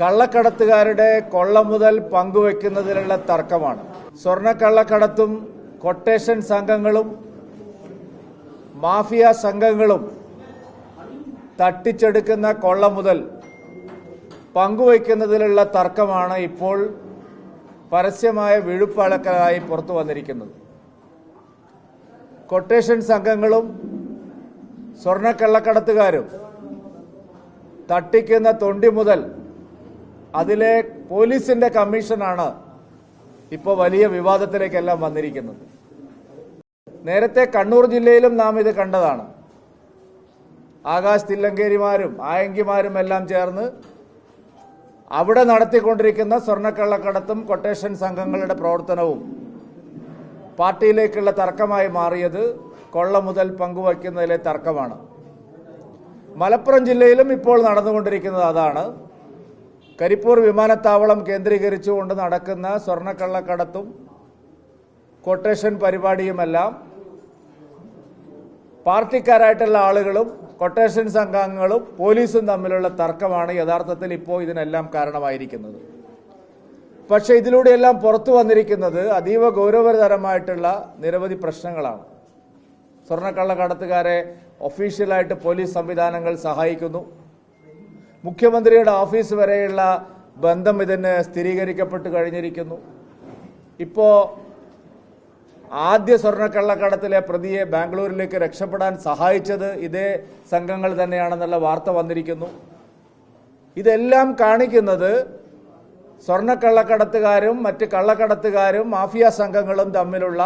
കള്ളക്കടത്തുകാരുടെ കൊള്ള മുതൽ പങ്കുവെക്കുന്നതിലുള്ള തർക്കമാണ്. സ്വർണക്കള്ളക്കടത്തും കൊട്ടേഷൻ സംഘങ്ങളും മാഫിയ സംഘങ്ങളും തട്ടിച്ചെടുക്കുന്ന കൊള്ള മുതൽ പങ്കുവയ്ക്കുന്നതിലുള്ള തർക്കമാണ് ഇപ്പോൾ പരസ്യമായ വിഴുപ്പളക്കലായി പുറത്തു വന്നിരിക്കുന്നത്. കൊട്ടേഷൻ സംഘങ്ങളും സ്വർണക്കള്ളക്കടത്തുകാരും തട്ടിക്കുന്ന തൊണ്ടി മുതൽ അതിലെ പോലീസിന്റെ കമ്മീഷനാണ് ഇപ്പോൾ വലിയ വിവാദത്തിലേക്കെല്ലാം വന്നിരിക്കുന്നത്. നേരത്തെ കണ്ണൂർ ജില്ലയിലും നാം ഇത് കണ്ടതാണ്. ആകാശ് തില്ലങ്കേരിമാരും ആയങ്കിമാരും എല്ലാം ചേർന്ന് അവിടെ നടത്തിക്കൊണ്ടിരിക്കുന്ന സ്വർണക്കള്ളക്കടത്തും കൊട്ടേഷൻ സംഘങ്ങളുടെ പ്രവർത്തനവും പാർട്ടിയിലേക്കുള്ള തർക്കമായി മാറിയത് കൊള്ള മുതൽ പങ്കുവയ്ക്കുന്നതിലെ തർക്കമാണ്. മലപ്പുറം ജില്ലയിലും ഇപ്പോൾ നടന്നുകൊണ്ടിരിക്കുന്നത് അതാണ്. കരിപ്പൂർ വിമാനത്താവളം കേന്ദ്രീകരിച്ചുകൊണ്ട് നടക്കുന്ന സ്വർണക്കള്ളക്കടത്തും കൊട്ടേഷൻ പരിപാടിയുമെല്ലാം പാർട്ടിക്കാരായിട്ടുള്ള ആളുകളും കൊട്ടേഷൻ സംഘങ്ങളും പോലീസും തമ്മിലുള്ള തർക്കമാണ് യഥാർത്ഥത്തിൽ ഇപ്പോൾ ഇതിനെല്ലാം കാരണമായിരിക്കുന്നത്. പക്ഷേ ഇതിലൂടെയെല്ലാം പുറത്തു വന്നിരിക്കുന്നത് അതീവ ഗൗരവതരമായിട്ടുള്ള നിരവധി പ്രശ്നങ്ങളാണ്. സ്വർണക്കള്ളക്കടത്തുകാരെ ഒഫീഷ്യലായിട്ട് പോലീസ് സംവിധാനങ്ങൾ സഹായിക്കുന്നു. മുഖ്യമന്ത്രിയുടെ ഓഫീസ് വരെയുള്ള ബന്ധം ഇതിന് സ്ഥിരീകരിക്കപ്പെട്ട് കഴിഞ്ഞിരിക്കുന്നു. ഇപ്പോൾ ആദ്യ സ്വർണക്കള്ളക്കടത്തിലെ പ്രതിയെ ബാംഗ്ലൂരിലേക്ക് രക്ഷപ്പെടാൻ സഹായിച്ചത് ഇതേ സംഘങ്ങൾ തന്നെയാണെന്നുള്ള വാർത്ത വന്നിരിക്കുന്നു. ഇതെല്ലാം കാണിക്കുന്നത് സ്വർണക്കള്ളക്കടത്തുകാരും മറ്റ് കള്ളക്കടത്തുകാരും മാഫിയ സംഘങ്ങളും തമ്മിലുള്ള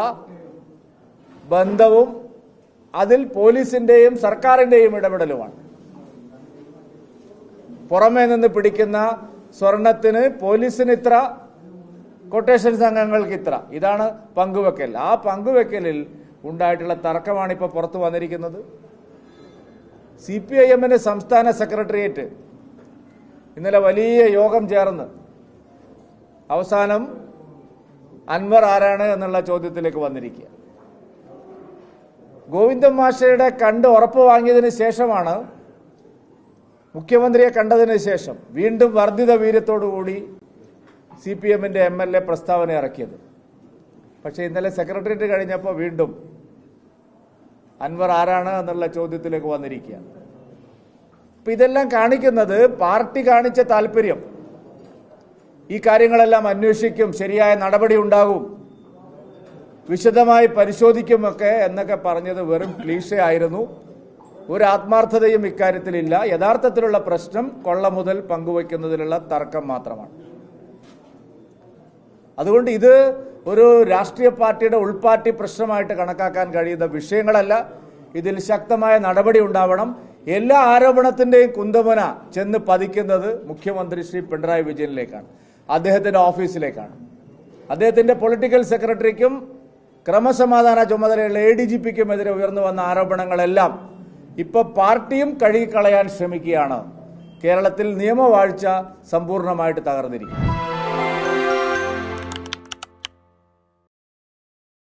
ബന്ധവും അതിൽ പോലീസിന്റെയും സർക്കാരിന്റെയും ഇടപെടലുമാണ്. പുറമേ നിന്ന് പിടിക്കുന്ന സ്വർണത്തിന് പോലീസിന് ഇത്ര കൊട്ടേഷൻ സംഘങ്ങൾക്ക് ഇത്ര. ഇതാണ് പങ്കുവെക്കൽ. ആ പങ്കുവെക്കലിൽ ഉണ്ടായിട്ടുള്ള തർക്കമാണ് ഇപ്പോൾ പുറത്തു വന്നിരിക്കുന്നത്. സി പി ഐ എമ്മിന്റെ സംസ്ഥാന സെക്രട്ടേറിയറ്റ് ഇന്നലെ വലിയ യോഗം ചേർന്ന് അവസാനം അൻവർ ആരാണ് എന്നുള്ള ചോദ്യത്തിലേക്ക് വന്നിരിക്കുക. ഗോവിന്ദൻ മാഷയുടെ കണ്ട് ഉറപ്പ് വാങ്ങിയതിന് ശേഷമാണ് മുഖ്യമന്ത്രിയെ കണ്ടതിന് ശേഷം വീണ്ടും വർദ്ധിത വീര്യത്തോടുകൂടി സി പി എമ്മിന്റെ എം എൽ എ പ്രസ്താവന ഇറക്കിയത്. പക്ഷേ ഇന്നലെ സെക്രട്ടേറിയറ്റ് കഴിഞ്ഞപ്പോൾ വീണ്ടും അൻവർ ആരാണ് എന്നുള്ള ചോദ്യത്തിലേക്ക് വന്നിരിക്കുകയാണ്. അപ്പം ഇതെല്ലാം കാണിക്കുന്നത് പാർട്ടി കാണിച്ച താല്പര്യം. ഈ കാര്യങ്ങളെല്ലാം അന്വേഷിക്കും ശരിയായ നടപടി ഉണ്ടാകും വിശദമായി പരിശോധിക്കുമൊക്കെ എന്നൊക്കെ പറഞ്ഞത് വെറും ക്ലീഷ ആയിരുന്നു ഒരു ആത്മാർത്ഥതയും ഇക്കാര്യത്തിലില്ല. യഥാർത്ഥത്തിലുള്ള പ്രശ്നം കൊള്ള മുതൽ പങ്കുവയ്ക്കുന്നതിലുള്ള തർക്കം മാത്രമാണ്. അതുകൊണ്ട് ഇത് ഒരു രാഷ്ട്രീയ പാർട്ടിയുടെ ഉൾപാർട്ടി പ്രശ്നമായിട്ട് കണക്കാക്കാൻ കഴിയുന്ന വിഷയങ്ങളല്ല. ഇതിൽ ശക്തമായ നടപടി ഉണ്ടാവണം. എല്ലാ ആരോപണത്തിന്റെയും കുന്തമുന ചെന്ന് പതിക്കുന്നത് മുഖ്യമന്ത്രി ശ്രീ പിണറായി വിജയനിലേക്കാണ്. അദ്ദേഹത്തിന്റെ ഓഫീസിലേക്കാണ്. അദ്ദേഹത്തിന്റെ പൊളിറ്റിക്കൽ സെക്രട്ടറിക്കും ക്രമസമാധാന ചുമതലയുള്ള എ ഡി ജി പിക്കുമെതിരെ ഉയർന്നു വന്ന ആരോപണങ്ങളെല്ലാം ഇപ്പൊ പാർട്ടിയും കഴുകിക്കളയാൻ ശ്രമിക്കുകയാണ്. കേരളത്തിൽ നിയമവാഴ്ച സമ്പൂർണമായിട്ട് തകർന്നിരിക്കും